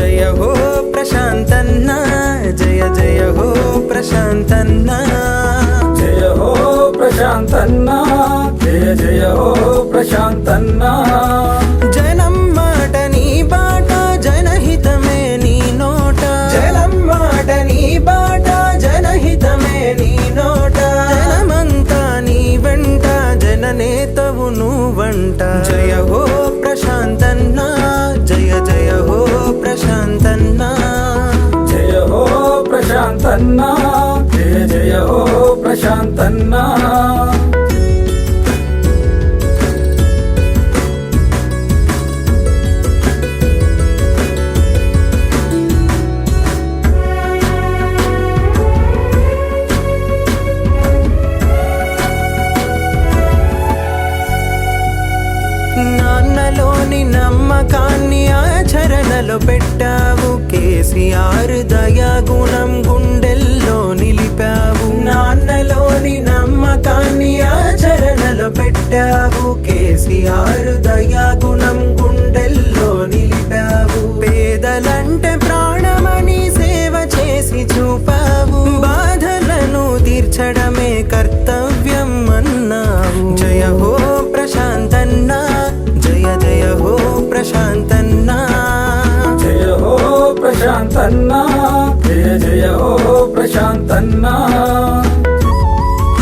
జయ హో ప్రశాంతన్న జయ జయ హో ప్రశాంతన్న. జయ హో ప్రశాంతన్న జయ జయ హో ప్రశాంతన్న. జనం మాట నీ బాట జనహితమే నీ నోట. జనం మాట నీ బాట జనహితమే నీ నోట. జనమంతా నీ వెంట జననేతవు నువ్వంట. జయ హో నమ్మకాన్ని ఆచరణలో పెట్టావు. కేసీఆర్ దయాగుణం గుండెల్లో నిలిపావు. నాన్నలోని నమ్మకాన్ని ఆచరణలో పెట్టావు. కేసీఆర్ దయాగుణం